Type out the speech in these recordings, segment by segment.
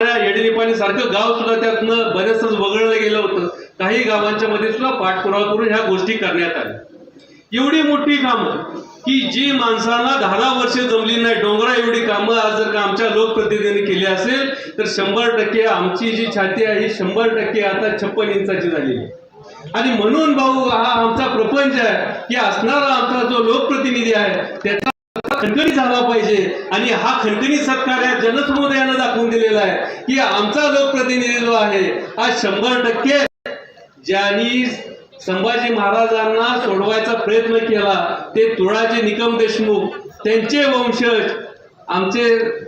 येडीनिपाणी सारखं गाव सुद्धा त्यातनं बरेच वगळलं गेलं होतं. काही गावांच्या मध्ये सुद्धा पाठपुरावा करून ह्या गोष्टी करण्यात आल्या. एवढी मोठी कामं की जी माणसांना दहा वर्षे वर्ष जमली नाही डोंगरा एवढी कामं आज जर का आमच्या लोकप्रतिनिधींनी केली असेल तर शंभर टक्के आमची जी छाती आहे ही शंभर टक्के आता छप्पन इंचाची झालेली आणि म्हणून भाऊ हा आमचा प्रपंच आहे की असणारा आमचा जो लोकप्रतिनिधी आहे त्याचा खणखणी झाला पाहिजे. आणि हा खणखणी सत्कार या जनसमुदायानं दाखवून दिलेला आहे की आमचा लोकप्रतिनिधी जो आहे हा शंभर टक्के ज्यांनी संभाजी महाराजांना सोडवायचा प्रयत्न केला ते तुळाजी निकम देशमुख त्यांचे वंशज आमचे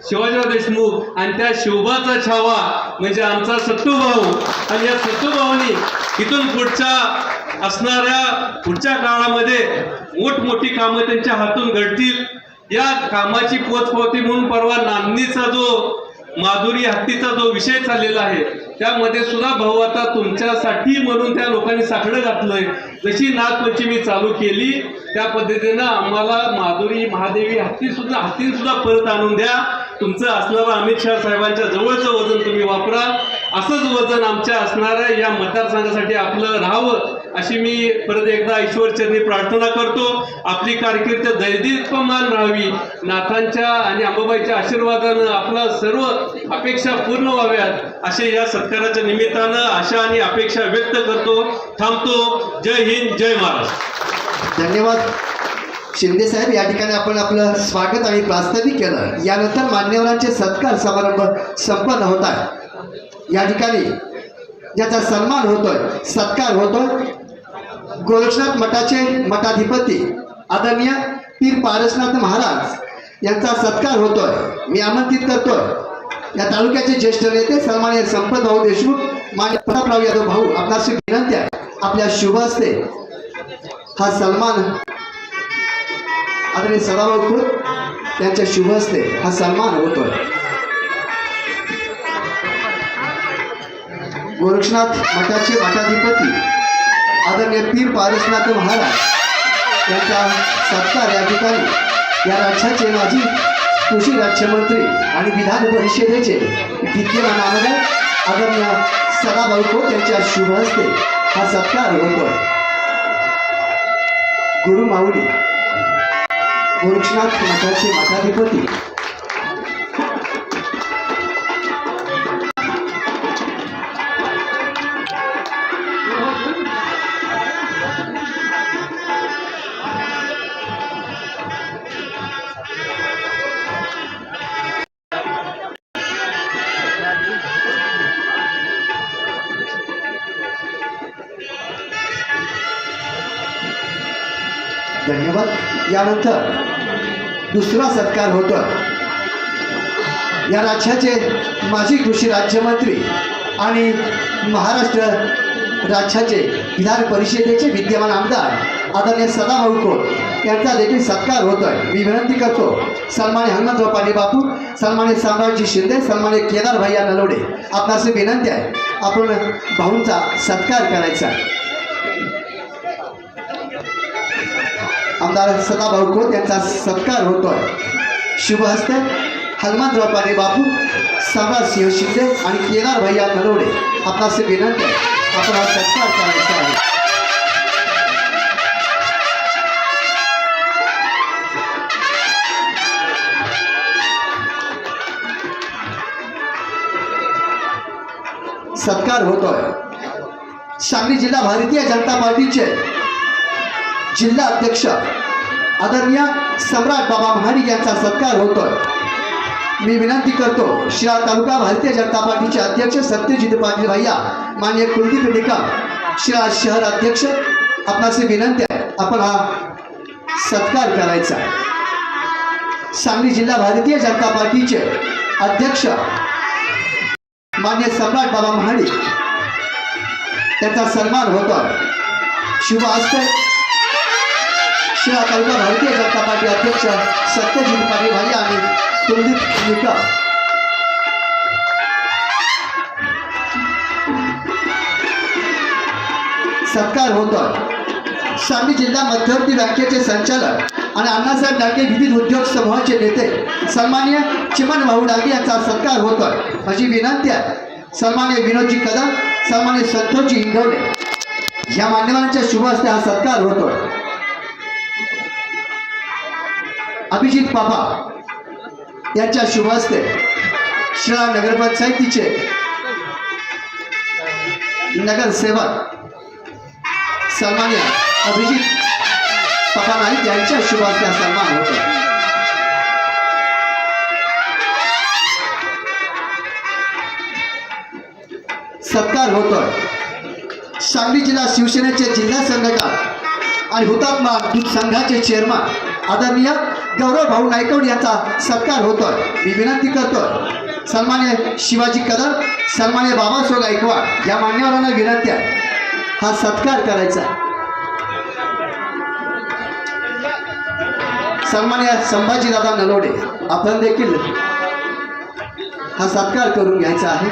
शिवाजीराव देशमुख आणि त्या शिवबाचा छावा म्हणजे आमचा सत्तूभाऊ. आणि या सत्तूभाऊनी इथून पुढच्या असणाऱ्या पुढच्या काळामध्ये मोठमोठी कामं त्यांच्या हातून घडतील. या कामाची पोचपावती म्हणून परवा नांदणीचा जो माधुरी हत्तीचा जो विषय चाललेला आहे त्यामध्ये सुद्धा भाऊ आता तुमच्यासाठी म्हणून त्या लोकांनी साखळं घातलंय. जशी नागपंचमी चालू केली त्या पद्धतीनं आम्हाला माधुरी महादेवी हत्ती सुद्धा हत्ती सुद्धा परत आणून द्या. तुमचं असणारं अमित शहा साहेबांच्या जवळचं वजन तुम्ही वापरा. असंच वजन आमच्या असणाऱ्या या मतदारसंघासाठी आपलं राहावं. अशी मी परत एकदा ईश्वरचरणी प्रार्थना करतो. आपली कारकीर्द दैदिप्यमान राहावी. नाथांच्या आणि अंबाबाईच्या आशीर्वादानं आपला सर्व अपेक्षा पूर्ण व्हाव्यात असे या सत्काराच्या निमित्तानं आशा आणि अपेक्षा व्यक्त करतो. थांबतो. जय हिंद जय महाराष्ट्र. धन्यवाद. शिंदे साहेब या ठिकाणी आपण आपलं स्वागत आणि प्रास्ताविक केलं. यानंतर मान्यवरांचे सत्कार समारंभ संपन्न होत आहे. या ठिकाणी ज्याचा सन्मान होतोय सत्कार होतोय गोरक्षनाथ मठाचे मठाधिपती आदरणीय पीर पारसनाथ महाराज यांचा सत्कार होतोय. मी आमंत्रित करतोय. या तालुक्याचे ज्येष्ठ नेते सन्मान्य संपत भाऊ देशमुख मान्य प्रतापराव यादव भाऊ आपणाशी विनंती आहे. आपल्या शुभ असते हा सन्मान आदरणीय सदाभाऊ खोत त्यांच्या शुभ असते हा सन्मान होतोय. गोरक्षनाथ मठाचे मठाधिपती आदरणीय पीर पारसनाथ महाराज यांचा सत्कार या ठिकाणी या राज्याचे माजी कृषी राज्यमंत्री आणि विधान परिषदेचे विद्यमान आमदार आदरणीय सदाभाऊ खोत यांच्या शुभ हस्ते हा सत्कार होतो. गुरु माऊली गोरक्षनाथ मठाचे मठाधिपती धन्यवाद. यानंतर दुसरा सत्कार होतो. या राज्याचे माजी कृषी राज्यमंत्री आणि महाराष्ट्र राज्याचे विधान परिषदेचे विद्यमान आमदार आदरणीय सदाभाऊ खोत यांचा देखील सत्कार होतोय. मी विनंती करतो सन्मान्य हनुमंतराव पाणी बापू सन्मान्य साम्राज्य शिंदे सन्मान्य केदार भैया नलोडे आपणास विनंती आहे आपण भाऊंचा सत्कार करायचा आमदार सदाभाऊ खोत यांचा सत्कार होतोय. शुभ हस्ते हनुमानराव पाने बापू सम्राट सिंह शिंदे आणि केदार भैया नलवडे आपणास विनंती आपण हा सत्कार करायचा आहे. सत्कार होतोय. सांगली जिल्हा भारतीय जनता पार्टीचे जिल्हा अध्यक्ष आदरणीय सम्राट बाबा महाडिक यांचा सत्कार होतोय. मी विनंती करतो शिरा तालुका भारतीय जनता पार्टीचे अध्यक्ष सत्यजित पाटील भैया मान्य कुलदीप निकम शिरा शहर अध्यक्ष आपणास विनंती आहे आपण हा सत्कार करायचा सांगली जिल्हा भारतीय जनता पार्टीचे अध्यक्ष मान्य सम्राट बाबा महाडिक त्यांचा सन्मान होतो शुभ असते शिरा तालुका भारतीय जनता पार्टी अध्यक्ष सत्यजित पाटील भाई आणि कुलदीप निकम. सत्कार होतोय. सांगली जिल्हा मध्यवर्ती बँकेचे संचालक आणि अण्णासाहेब डाके विविध उद्योग समूहाचे नेते. सन्मान्य चिमन भाऊ डाके यांचा सत्कार होतोय. माझी विनंती आहे. सन्मान्य विनोदजी कदम सन्मान्य संतोषजी इंगवले या मान्यवरांच्या शुभ हस्ते हा सत्कार होतोय. अभिजित पापा यांच्या शुभ श्रा शिळा नगरपंचायतीचे नगरसेवक सन्मान्य अभिजित पप्पा नाईक यांच्या शुभ हा सन्मान होतो सत्कार होतोय. सांगली जिल्हा शिवसेनेचे जिल्हा संघटक आणि हुतात्मा दूध संघाचे चेअरमन आदरणीय गौरव भाऊ नायकवड यांचा सत्कार होतोय. मी विनंती करतोय. सन्मान्य शिवाजी कदम सन्मान्य बाबासो गायकवाड या मान्यवरांना विनंती आहे. हा सत्कार करायचा सन्मान्य संभाजीदादा नलोडे आपण देखील हा सत्कार करून घ्यायचा आहे.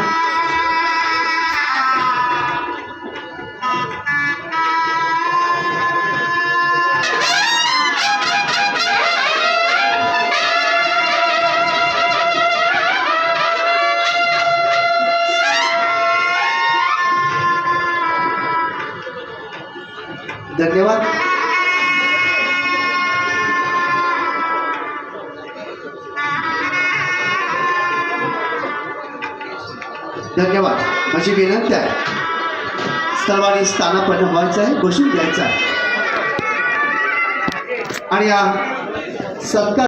धन्यवाद. धन्यवाद. माझी विनंती आहे. सर्वांनी स्थानापन्न व्हायचं आहे बसून घ्यायचं आहे. आणि या सत्कार